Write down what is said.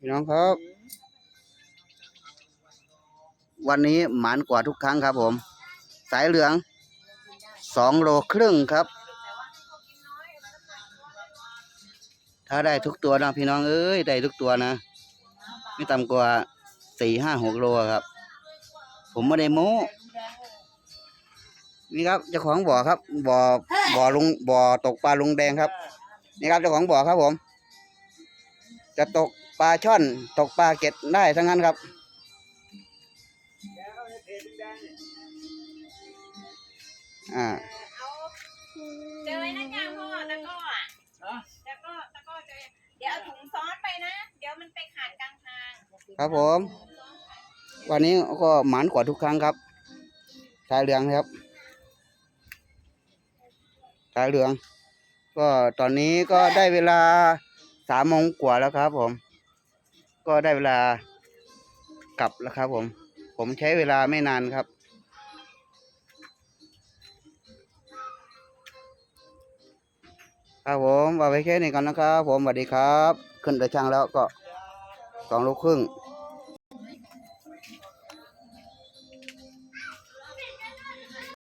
พี่น้องครับ วันนี้หมานกว่าทุกครั้งครับผม สายเหลืองสองโลครึ่งครับ ถ้าได้ทุกตัวนะพี่น้องเอ้ยได้ทุกตัวนะ ไม่ต่ำกว่าสี่ห้าหกโลครับ ผมไม่ได้โม้นี่ครับเจ้าของบ่อครับ บ่อบ่อลุงบ่อตกปลาลุงแดงครับ นี่ครับเจ้าของบ่อครับผม จะตกปลาช่อน ตกปลาเก็ดได้ทั้งนั้นครับ อ่าเจอไว้นะจ๊ะพ่อตะกร้ออะตะกร้อตะกร้อเจอเดี๋ยวเอาถุงซ้อนไปนะ เดี๋ยวมันไปขาดกลางทาง ครับผม วันนี้ก็หมานกว่าทุกครั้งครับสายเหลืองครับสายเหลือง ก็ตอนนี้ก็ได้เวลา สามโมงกว่าแล้วครับผม ก็ได้เวลากลับแล้วครับผม ผมใช้เวลาไม่นานครับ ครับผมเอาไปแค่นี้ก่อนนะครับ ผมสวัสดีครับ ขึ้นแต่ช่างแล้วก็สองลูกครึ่ง